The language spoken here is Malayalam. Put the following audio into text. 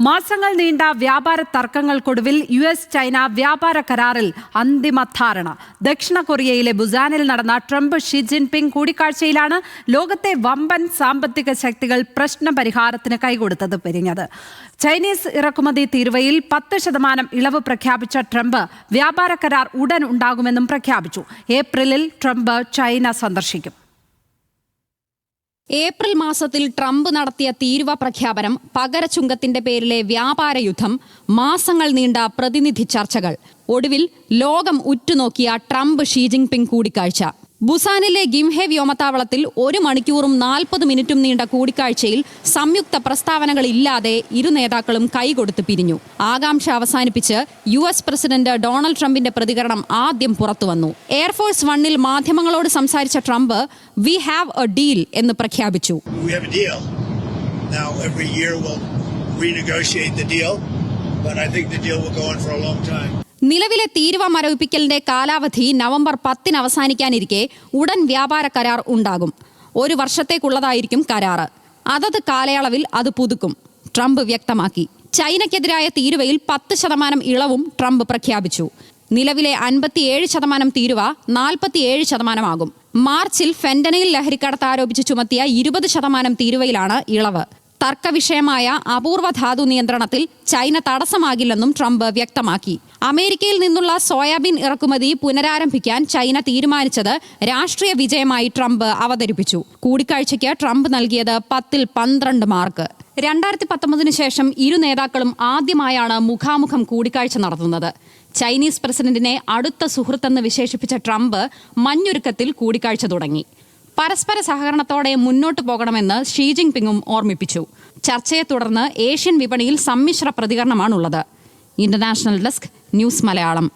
മാസങ്ങൾ നീണ്ട വ്യാപാര തർക്കങ്ങൾക്കൊടുവിൽ യു എസ് ചൈന വ്യാപാര കരാറിൽ അന്തിമ ധാരണ. ദക്ഷിണ കൊറിയയിലെ ബുസാനിൽ നടന്ന ട്രംപ് ഷി ജിൻപിങ് കൂടിക്കാഴ്ചയിലാണ് ലോകത്തെ വമ്പൻ സാമ്പത്തിക ശക്തികൾ പ്രശ്ന പരിഹാരത്തിന് കൈകൊടുത്തത് പിരിഞ്ഞത്. ചൈനീസ് ഇറക്കുമതി തീരുവയിൽ പത്ത് ശതമാനം ഇളവ് പ്രഖ്യാപിച്ച ട്രംപ് വ്യാപാര കരാർ ഉടൻ ഉണ്ടാകുമെന്നും പ്രഖ്യാപിച്ചു. ഏപ്രിലിൽ ട്രംപ് ചൈന സന്ദർശിക്കും. ഏപ്രിൽ മാസത്തിൽ ട്രംപ് നടത്തിയ തീരുവ പ്രഖ്യാപനം പകരച്ചുങ്കത്തിന്റെ പേരിലെ വ്യാപാര യുദ്ധം മാസങ്ങൾ നീണ്ട പ്രതിനിധി ചർച്ചകൾ. ഒടുവിൽ ലോകം ഉറ്റുനോക്കിയ ട്രംപ് ഷീ ജിൻപിങ് കൂടിക്കാഴ്ച. ബുസാനിലെ ഗിംഹെ വ്യോമത്താവളത്തിൽ ഒരു മണിക്കൂറും നാൽപ്പത് മിനിറ്റും നീണ്ട കൂടിക്കാഴ്ചയിൽ സംയുക്ത പ്രസ്താവനകളില്ലാതെ ഇരു നേതാക്കളും കൈകൊടുത്ത് പിരിഞ്ഞു. ആകാംക്ഷ അവസാനിപ്പിച്ച് യു എസ് പ്രസിഡന്റ് ഡൊണാൾഡ് ട്രംപിന്റെ പ്രതികരണം ആദ്യം പുറത്തുവന്നു എയർഫോഴ്സ് വണ്ണിൽ മാധ്യമങ്ങളോട് സംസാരിച്ച Trump we have a deal എന്ന് പ്രഖ്യാപിച്ചു. But I think the deal will go on for a long time. നിലവിലെ തീരുവ മരവിപ്പിക്കലിന്റെ കാലാവധി നവംബർ പത്തിന് അവസാനിക്കാനിരിക്കെ ഉടൻ വ്യാപാര കരാർ ഉണ്ടാകും. ഒരു വർഷത്തേക്കുള്ളതായിരിക്കും കരാറ്. അതത് കാലയളവിൽ അത് പുതുക്കും ട്രംപ് വ്യക്തമാക്കി. ചൈനയ്ക്കെതിരായ തീരുവയിൽ പത്ത് ശതമാനം ഇളവും ട്രംപ് പ്രഖ്യാപിച്ചു. നിലവിലെ അൻപത്തിയേഴ് ശതമാനം തീരുവ നാൽപ്പത്തിയേഴ് ശതമാനമാകും. മാർച്ചിൽ ഫെന്റനയിൽ ലഹരിക്കടത്ത് ആരോപിച്ച് ചുമത്തിയ ഇരുപത് ശതമാനം തീരുവയിലാണ് ഇളവ്. തർക്കവിഷയമായ അപൂർവ ധാതു നിയന്ത്രണത്തിൽ ചൈന തടസ്സമാകില്ലെന്നും ട്രംപ് വ്യക്തമാക്കി. അമേരിക്കയിൽ നിന്നുള്ള സോയാബീൻ ഇറക്കുമതി പുനരാരംഭിക്കാൻ ചൈന തീരുമാനിച്ചത് രാഷ്ട്രീയ വിജയമായി ട്രംപ് അവതരിപ്പിച്ചു. കൂടിക്കാഴ്ചയ്ക്ക് ട്രംപ് നൽകിയത് പത്തിൽ പന്ത്രണ്ട് മാർക്ക്. രണ്ടായിരത്തി പത്തൊമ്പതിനു ശേഷം ഇരു നേതാക്കളും ആദ്യമായാണ് മുഖാമുഖം കൂടിക്കാഴ്ച നടത്തുന്നത്. ചൈനീസ് പ്രസിഡന്റിനെ അടുത്ത സുഹൃത്തെന്ന് വിശേഷിപ്പിച്ച ട്രംപ് മഞ്ഞൊരുക്കത്തിൽ കൂടിക്കാഴ്ച തുടങ്ങി. പരസ്പര സഹകരണത്തോടെ മുന്നോട്ട് പോകണമെന്ന് ഷീ ജിൻപിങ്ങും ഓർമ്മിപ്പിച്ചു. ചർച്ചയെ തുടർന്ന് ഏഷ്യൻ വിപണിയിൽ സമ്മിശ്ര പ്രതികരണമാണുള്ളത്. International desk news Malayalam.